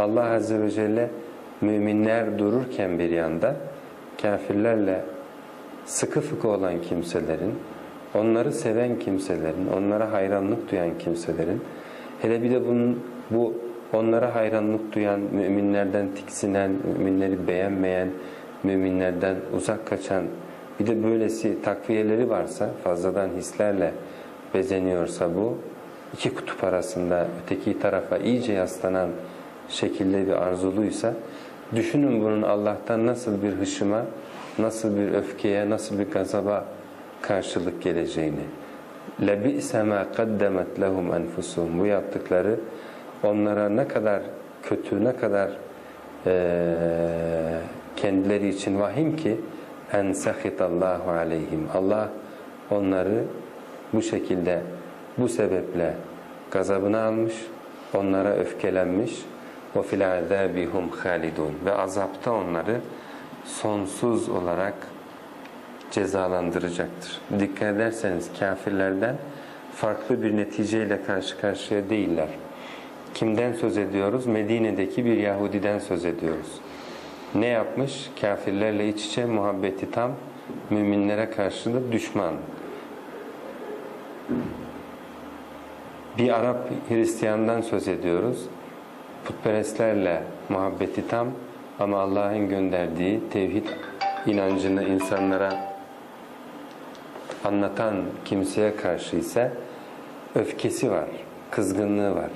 Allah Azze ve Celle müminler dururken bir yanda kafirlerle sıkı fıkı olan kimselerin, onları seven kimselerin, onlara hayranlık duyan kimselerin, hele bir de bunun bu onlara hayranlık duyan, müminlerden tiksinen, müminleri beğenmeyen, müminlerden uzak kaçan, bir de böylesi takviyeleri varsa, fazladan hislerle bezeniyorsa bu, iki kutup arasında öteki tarafa iyice yaslanan şekilde bir arzuluysa, düşünün bunun Allah'tan nasıl bir hışıma, nasıl bir öfkeye, nasıl bir gazaba karşılık geleceğini. لَبِئْسَ مَا قَدَّمَتْ لَهُمْ أَنْفُسُهُمْ Bu yaptıkları onlara ne kadar kötü, ne kadar eee, kendileri için vahim ki en sahitallahu aleyhim. Allah onları bu şekilde bu sebeple gazabına almış, onlara öfkelenmiş. ve fil azabihum halidun ve azapta onları sonsuz olarak cezalandıracaktır. Dikkat ederseniz kafirlerden farklı bir neticeyle karşı karşıya değiller. Kimden söz ediyoruz? Medine'deki bir Yahudiden söz ediyoruz. Ne yapmış? Kafirlerle iç içe muhabbeti tam, müminlere karşı da düşman. Bir Arap Hristiyandan söz ediyoruz. Putperestlerle muhabbeti tam ama Allah'ın gönderdiği tevhid inancını insanlara anlatan kimseye karşı ise öfkesi var, kızgınlığı var.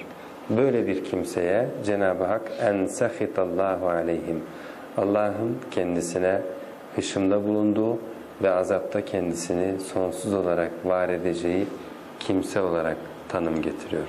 Böyle bir kimseye Cenab-ı Hak en sahitallahu aleyhim Allah'ın kendisine hışımda bulunduğu ve azapta kendisini sonsuz olarak var edeceği kimse olarak tanım getiriyor.